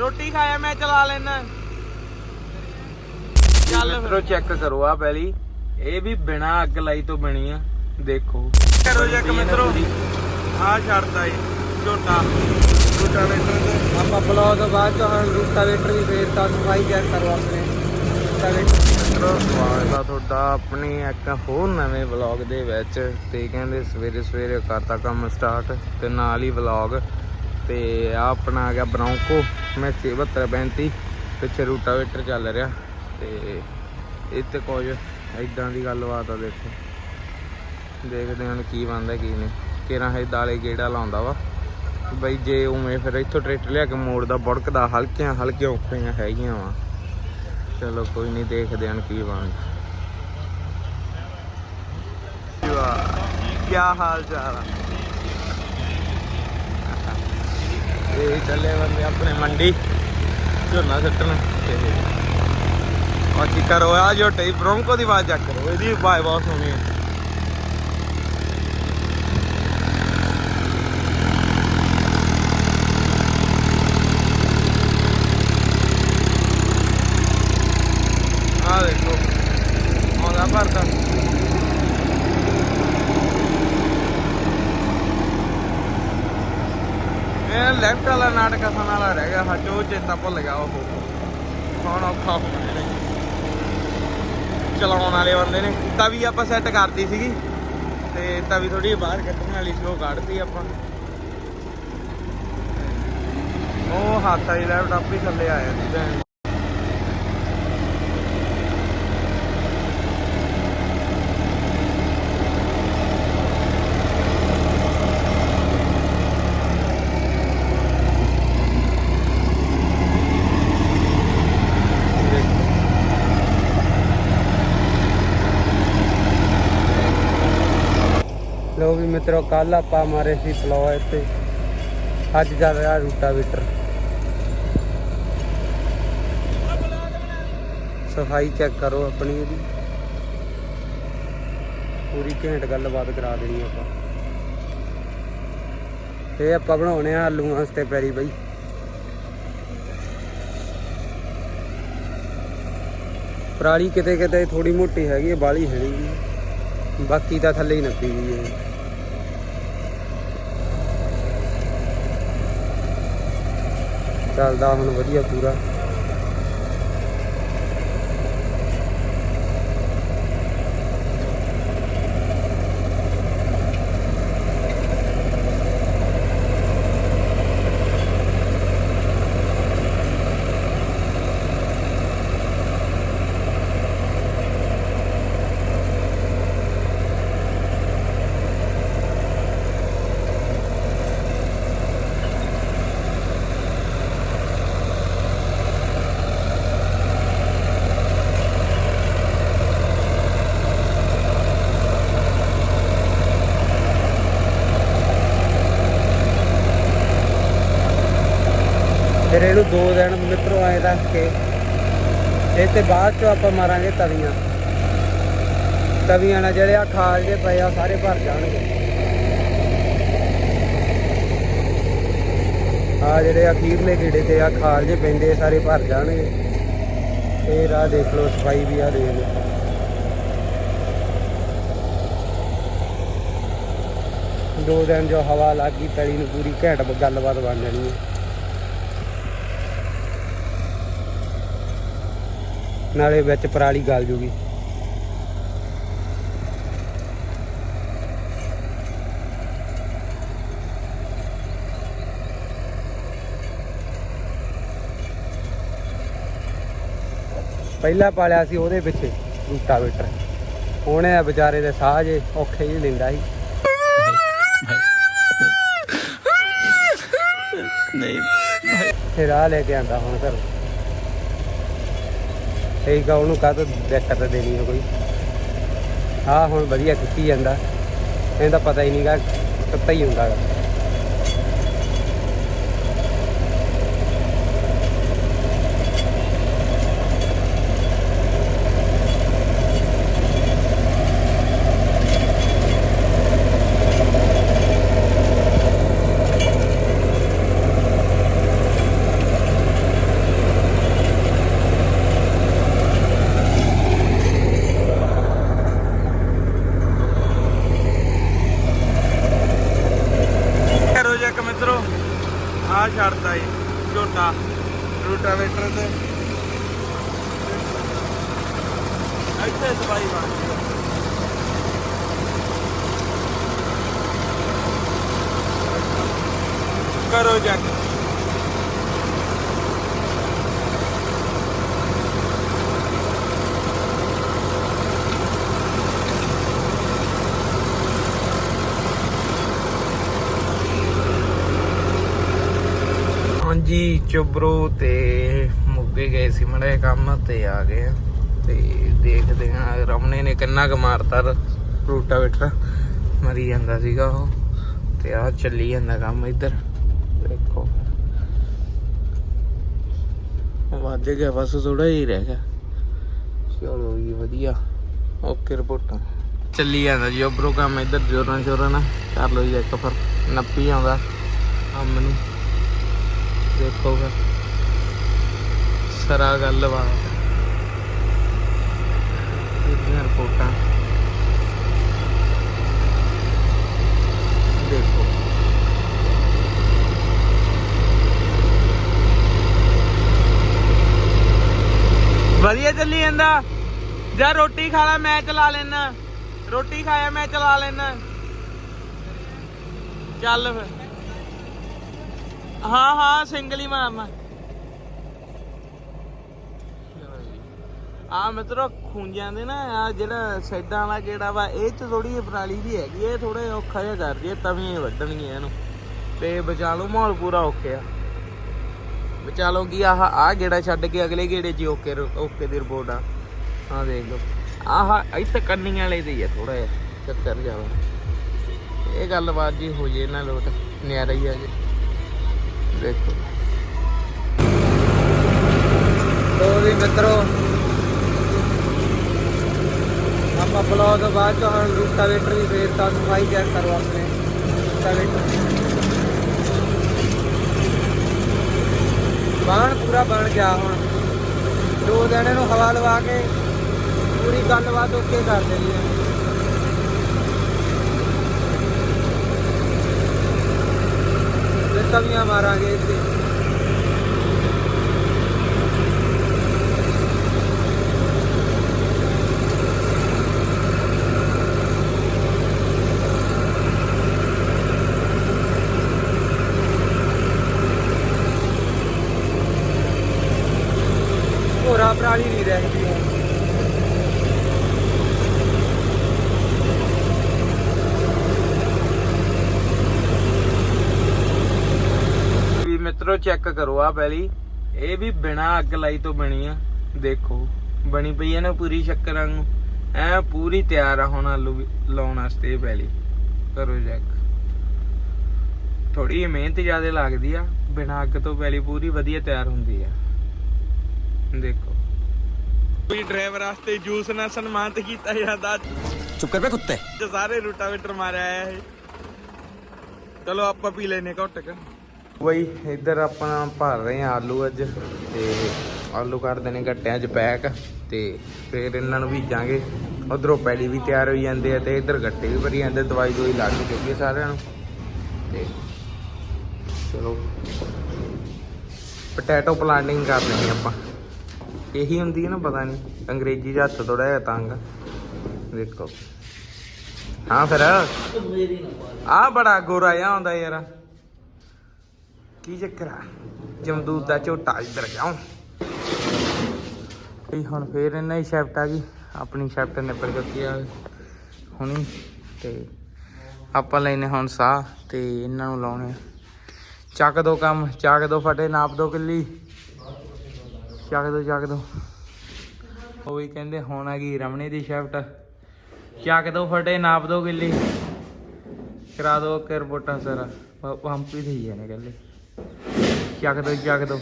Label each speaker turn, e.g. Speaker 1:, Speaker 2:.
Speaker 1: ਰੋਟੀ ਖਾਇਆ ਮੈਂ ਚਲਾ ਲੈਣਾ ਚੱਲ
Speaker 2: ਮਿੱਤਰੋ ਚੈੱਕ ਕਰੋ ਆ ਪਹਿਲੀ। ਇਹ ਵੀ ਬਿਨਾ ਅੱਗ ਲਾਈ ਤੋਂ ਬਣੀ ਆ। ਦੇਖੋ।
Speaker 1: ਕਰੋ ਚੈੱਕ ਮਿੱਤਰੋ। ਆ ਛੱਡਦਾ ਏ ਝੋਟਾ। ਝੋਟਾ ਵੇਟਰ
Speaker 2: ਆਪਾਂ ਬਲੌਗ ਬਾਅਦ ਚ ਹੁਣ ਰੂਟਾਵੇਟਰ ਵੀ ਫੇਰ ਤਾਂ ਸਫ਼ਾਈ ਚੈੱਕ ਕਰੋ ਆਪਣੇ। ਰੂਟਾਵੇਟਰ ਮਿੱਤਰੋ ਸਵਾਗਤ ਆ ਤੁਹਾਡਾ ਆਪਣੀ ਇੱਕ ਹੋਰ ਨਵੇਂ ਵਲੌਗ ਦੇ ਵਿੱਚ। ਤੇ ਕਹਿੰਦੇ ਸਵੇਰੇ ਸਵੇਰੇ ਕਰਤਾ ਕੰਮ ਸਟਾਰਟ ਤੇ ਨਾਲ ਹੀ ਵਲੌਗ ਤੇ ਆ ਆਪਣਾ ਆ ਗਿਆ ਬ੍ਰੌਂਕੋ ਮੈਂ 7235 ਪਿੱਛੇ ਰੂਟਾਵੇਟਰ ਚੱਲ ਰਿਹਾ ਤੇ ਇੱਥੇ ਕੁਝ ਇਦਾਂ ਦੀ ਗੱਲਬਾਤ ਆ ਦੇਖੋ। ਦੇਖਦੇ ਹਾਂ ਕੀ ਬਣਦਾ, ਕੀ ਨਹੀਂ। ਕਿਰਾਂ ਹੈ ਦਾਲੇ ਗੇੜਾ ਲਾਉਂਦਾ ਵਾ। ਬਈ ਜੇ ਉਵੇਂ ਫਿਰ ਇੱਥੋਂ ਟਰੈਕਟਰ ਲਿਆ ਕੇ ਮੋੜਦਾ ਬੜਕਦਾ, ਹਲਕੀਆਂ ਹਲਕੀਆਂ ਔਖੀਆਂ ਹੈਗੀਆਂ ਵਾ। ਚਲੋ ਕੋਈ ਨਹੀਂ, ਦੇਖਦੇ ਹਾਂ ਕੀ ਬਣਦਾ।
Speaker 1: ਕੀ ਹਾਲ ਚਾਲ ਆ?
Speaker 2: ਇਹ ਚੱਲੇ ਬੰਦੇ ਆਪਣੇ ਮੰਡੀ। ਝੋਨਾ ਸੱਟਣ। ਤੇ ਬਾਕੀ ਕਰੋ ਆ ਜੋ ਟਈ ਬ੍ਰੋਂਕੋ ਦੀ ਆਵਾਜ਼ ਚੈੱਕ ਕਰੋ। ਇਹਦੀ ਆਵਾਜ਼ ਬਹੁਤ ਸੋਹਣੀ ਹੈ ਆ ਦੇਖੋ ਆਉਂਦਾ ਭਰਦਾ ਇਹ ਲੈਫਟ ਵਾਲਾ ਨਾਟਕ ਹਸਣ ਵਾਲਾ ਰਹਿ ਗਿਆ ਹੱਜ ਉਹ ਚੇਤਾ ਭੁੱਲ ਗਿਆ ਉਹ। ਹੁਣ ਔਖਾ ਹੋ ਗਿਆ ਨੇ ਚਲਾਉਣ ਵਾਲੇ ਬੰਦੇ ਨੇ। ਤਵੀ ਆਪਾਂ ਸੈੱਟ ਕਰਤੀ ਸੀਗੀ। ਤੇ ਤਵੀ ਥੋੜੀ ਬਾਹਰ ਕੱਢਣ ਵਾਲੀ ਸੀ, ਉਹ ਕੱਢਤੀ ਆਪਾਂ। ਉਹ ਹੱਥ ਆਈ ਲੈਪਟਾਪ ਵੀ ਥੱਲੇ ਆਇਆ ਸੀ ਭੈਣ। ਲੋ ਵੀ ਮਿੱਤਰੋ ਕੱਲ ਆਪਾਂ ਮਾਰੇ ਸੀ ਪਲੋ ਇੱਥੇ। ਅੱਜ ਚੱਲ ਰਿਹਾ ਰੂਟਾਵੇਟਰ। ਸਫ਼ਾਈ ਚੈੱਕ ਕਰੋ ਆਪਣੀ ਇਹਦੀ। ਪੂਰੀ ਘੈਂਟ ਗੱਲਬਾਤ ਕਰਾ ਦੇਣੀ ਆਪਾਂ। ਇਹ ਆਪਾਂ ਬਣਾਉਣੇ ਆ ਆਲੂਆਂ ਵਾਸਤੇ ਪੈਰੀ ਬਈ। ਪਰਾਲੀ ਕਿਤੇ ਕਿਤੇ ਥੋੜੀ ਮੋਟੀ ਹੈਗੀ ਹੈ ਬਾਲੀ ਹੈਗੀ ਬਾਕੀ ਤਾਂ ਥੱਲੇ ਹੀ ਨੱਪੀ ਗਈ ਹੈ। ਚੱਲਦਾ ਹੁਣ ਵਧੀਆ ਪੂਰਾ। ਫਿਰ ਇਹਨੂੰ ਦੋ ਦਿਨ ਮਿੱਤਰੋ ਆਏ ਰੱਖ ਕੇ, ਇਹ ਤੇ ਬਾਅਦ ਚੋਂ ਆਪਾਂ ਮਾਰਾਂਗੇ ਤਵੀਆਂ। ਤਵੀਆਂ ਨਾਲ ਜਿਹੜੇ ਆ ਖਾਲ ਜੇ ਪਏ ਆ ਸਾਰੇ ਭਰ ਜਾਣਗੇ। ਆ ਜਿਹੜੇ ਅਖੀਰਲੇ ਕੀੜੇ ਤੇ ਆ ਖਾਲ ਜੇ ਪੈਂਦੇ ਸਾਰੇ ਭਰ ਜਾਣਗੇ। ਫੇਰ ਆ ਦੇਖ ਲਓ ਸਫ਼ਾਈ ਵੀ ਆ ਦੇਖ ਲਓ। ਦੋ ਦਿਨ ਜੋ ਹਵਾ ਲੱਗ ਗਈ, ਪੈਲੀ ਨੂੰ ਪੂਰੀ ਘੈਂਟ ਗੱਲਬਾਤ ਬਣ ਜਾਣੀ ਹੈ। ਨਾਲੇ ਵਿੱਚ ਪਰਾਲੀ ਗਲ ਜੂਗੀ। ਪਹਿਲਾਂ ਪਾਲਿਆ ਸੀ ਉਹਦੇ ਪਿੱਛੇ ਰੂਟਾਵੇਟਰ। ਹੁਣ ਇਹ ਵਿਚਾਰੇ ਦੇ ਸਾਹ ਜੇ ਔਖੇ ਹੀ ਲੈਂਦਾ ਸੀ।
Speaker 1: ਨਹੀਂ।
Speaker 2: ਫਿਰ ਆ ਲੈ ਕੇ ਆਂਦਾ ਹੁਣ ਘਰ। ਠੀਕ ਆ, ਉਹਨੂੰ ਕਾਹ ਤੋਂ ਦਿੱਕਤ ਦੇਣੀ ਹੈ ਕੋਈ? ਹਾਂ ਹੁਣ ਵਧੀਆ ਖਿੱਚੀ ਜਾਂਦਾ। ਇਹਦਾ ਪਤਾ ਹੀ ਨਹੀਂਗਾ ਕਿੱਤਾ ਹੀ ਹੁੰਦਾ ਗਾ।
Speaker 1: ਛੱਡਦਾ ਏ ਝੋਟਾ ਰੂਟਾਵੇਟਰ ਤੇ ਇੱਥੇ ਦਵਾਈ ਬਣ ਗਈ ਕਰੋ ਜੱਕ
Speaker 2: ਚੁਬਰੋ ਤੇ ਮੁੱਗੇ ਗਏ ਸੀ ਮੜੇ ਕੰਮ ਤੇ ਆ ਗਏ ਆ। ਤੇ ਦੇਖਦੇ ਆ ਰਮਨੇ ਨੇ ਕਿੰਨਾ ਕੁ ਮਾਰਤਾ ਰੂਟਾਵੇਟਰ ਮਰੀ ਜਾਂਦਾ ਸੀਗਾ ਉਹ। ਤੇ ਆ ਚੱਲੀ ਜਾਂਦਾ ਕੰਮ ਇੱਧਰ। ਦੇਖੋ। ਵੱਧ ਗਿਆ, ਬਸ ਥੋੜਾ ਹੀ ਰਹਿ ਗਿਆ। ਚਲੋ ਜੀ, ਵਧੀਆ। ਓਕੇ ਰਿਪੋਰਟਾਂ। ਚੱਲੀ ਜਾਂਦਾ ਜੀ ਉਬਰੋ ਕੰਮ ਇੱਧਰ ਜੋਰਾਂ ਜੋਰਾਂ ਨਾਲ। ਕਰ ਲੋ ਜੀ, ਇੱਕ ਫਿਰ ਨੱਪੀ ਆਉਂਦਾ ਕੰਮ ਨੂੰ। ਦੇਖੋ ਫਿਰ। ਸਰਾ ਗੱਲਬਾਤ ਇਹਦੀਆਂ ਰਿਪੋਰਟਾਂ। ਦੇਖੋ। ਵਧੀਆ ਚੱਲੀ ਜਾਂਦਾ। ਜਾਂ ਰੋਟੀ ਖਾ ਲੈ, ਮੈਂ ਚਲਾ ਲੈਣਾ ਰੋਟੀ ਖਾਇਆ, ਮੈਂ ਚਲਾ ਲੈਣਾ ਚੱਲ ਫਿਰ। ਹਾਂ ਹਾਂ ਸਿੰਗਲ ਹੀ ਮਾਰਨਾ ਆ ਮਿੱਤਰੋ ਖੂੰਜਾਂ ਦੇ ਨਾ, ਆ ਜਿਹੜਾ ਸਾਈਡਾਂ ਵਾਲਾ ਜਿਹੜਾ ਵਾ, ਇਹ ਚ ਥੋੜੀ ਜਿਹੀ ਪਰਾਲੀ ਵੀ ਹੈਗੀ ਇਹ ਥੋੜੇ ਔਖਾ ਜਿਹਾ ਕਰਦੀ ਹੈ ਤਵੀਆਂ ਵੱਢਣਗੀਆਂ ਇਹਨੂੰ। ਤੇ ਬਚਾ ਲਓ, ਮਾਹੌਲ ਪੂਰਾ ਓਕੇ ਆ। ਬਚਾ ਲਓ ਕੀ ਆਹ ਆ ਗੇੜਾ ਛੱਡ ਕੇ ਅਗਲੇ ਗੇੜੇ 'ਚ ਓਕੇ ਓਕੇ ਦੀ ਰਿਪੋਰਟ ਆ। ਆ ਦੇਖ ਲਓ। ਆਹ, ਇੱਥੇ ਕੰਨੀਆਂ ਵਾਲੇ ਦੀ ਆ ਥੋੜਾ ਜਿਹਾ ਚੱਕਰ ਜਾਵਾ ਇਹ ਗੱਲਬਾਤ ਜੀ ਹੋ ਜੇ ਨਾ ਲੋਟ, ਨਿਆਰਾ ਹੀ ਆ ਜੇ। ਦੇਖੋ। ਲੋ ਵੀ ਮਿੱਤਰੋ, ਆਪਾਂ ਬਲੌਗ ਬਾਅਦ ਚ ਹੁਣ ਰੂਟਾਵੇਟਰ ਵੀ ਫੇਰ ਤਾਂ ਸਫ਼ਾਈ ਚੈੱਕ ਕਰੋ ਆਪਣੇ ਰੂਟਾਵੇਟਰ ਬਾਣ ਪੂਰਾ ਬਣ ਗਿਆ ਹੁਣ। ਦੋ ਦਿਨ ਇਹਨੂੰ ਹਵਾ ਲਵਾ ਕੇ ਪੂਰੀ ਗੱਲਬਾਤ ਓਕੇ ਕਰ ਦੇਣੀ ਹੈ। ਫਿਰ ਤਵੀਆਂ ਮਾਰਾਂਗੇ ਇੱਥੇ ਹੋਰਾ ਪਰਾਲੀ ਨਹੀਂ ਰਹਿ ਗਈ चेक करो आहली ए भी बिना अग लाई तो बनी है। देखो बनी पी है पूरी शक्कर ए पूरी तैयार है हूँ आलू लाने पहली करो चेक थोड़ी मेहनत ज़्यादा लगती है। बिना अग तो पहली पूरी वाइया तैयार होंगी
Speaker 1: है। देखो। ड्राइवर जूस ना सन्मानित किया जाता
Speaker 3: चुप कर कुत्ते।
Speaker 1: सारे रूटावेटर मारे आया है। चलो आप पी लेने घट कर।
Speaker 2: ਬਈ ਇੱਧਰ ਆਪਣਾ ਭਰ ਰਹੇ ਆ ਆਲੂ ਅੱਜ ਤੇ ਆਲੂ ਕਰ ਦੇਣੇ ਗੱਟਿਆਂ 'ਚ ਪੈਕ ਤੇ ਫਿਰ ਇਹਨਾਂ ਨੂੰ ਬੀਜਾਂਗੇ। ਉਧਰੋਂ ਪੈਲੀ ਵੀ ਤਿਆਰ ਹੋਈ ਜਾਂਦੇ ਆ ਤੇ ਇੱਧਰ ਗੱਟੇ ਵੀ ਭਰੀ ਜਾਂਦੇ ਦਵਾਈ ਦੋਈ ਲੱਗ ਚੁੱਕੀ ਹੈ ਸਾਰਿਆਂ ਨੂੰ। ਤੇ ਚਲੋ ਪੋਟੈਟੋ ਪਲਾਂਟਿੰਗ ਕਰਨੀ ਆਪਾਂ। ਇਹੀ ਹੁੰਦੀ ਹੈ ਨਾ ਪਤਾ ਨਹੀਂ ਅੰਗਰੇਜ਼ੀ ਦਾ ਹੱਥ ਥੋੜਾ ਜਿਹਾ ਤੰਗ। ਆ। ਦੇਖੋ ਹਾਂ ਫਿਰ। ਆ ਬੜਾ ਗੋਰਾ ਜਿਹਾ ਹੁੰਦਾ ਯਾਰ। ਕੀ ਚੱਕਰ ਆ? ਜਮਦੂਤ ਦਾ ਝੋਟਾ ਇੱਧਰ ਜਾਉ। ਇਹ ਹੁਣ ਫੇਰ ਇਹਨਾਂ ਦੀ ਸ਼ਿਫਟ ਆ ਗਈ। ਆਪਣੀ ਸ਼ਿਫਟ ਨਿਬੜ ਚੁੱਕੀ ਆ ਹੁਣੀ ਤੇ ਆਪਾਂ ਲੈਨੇ ਹੁਣ ਸਾਹ ਤੇ ਇਹਨਾਂ ਨੂੰ ਲਾਉਣੇ ਆ। ਚੱਕ ਦੋ ਕੰਮ, ਚੱਕ ਦੋ ਫਟੇ, ਨਾਪ ਦੋ ਕਿੱਲੀ। ਚੱਕ ਦੋ ਚੱਕ ਦੋ। ਉਹ ਵੀ ਕਹਿੰਦੇ ਹੁਣ ਆ ਗਈ ਰਮਣੀ ਦੀ ਸ਼ਿਫਟ ਚੱਕ ਦੋ ਫਟੇ, ਨਾਪ ਦੋ ਕਿੱਲੀ। ਕਰਾ ਦੋ ਕਿ ਰਿਪੋਰਟਾਂ ਸਾਰਾ ਪੰਪ ਹੀ ਦੇਈ ਜਾਣੇ ਕਹਿੰਦੇ। ਚੱਕ ਦੋ ਚੱਕ ਦੋ।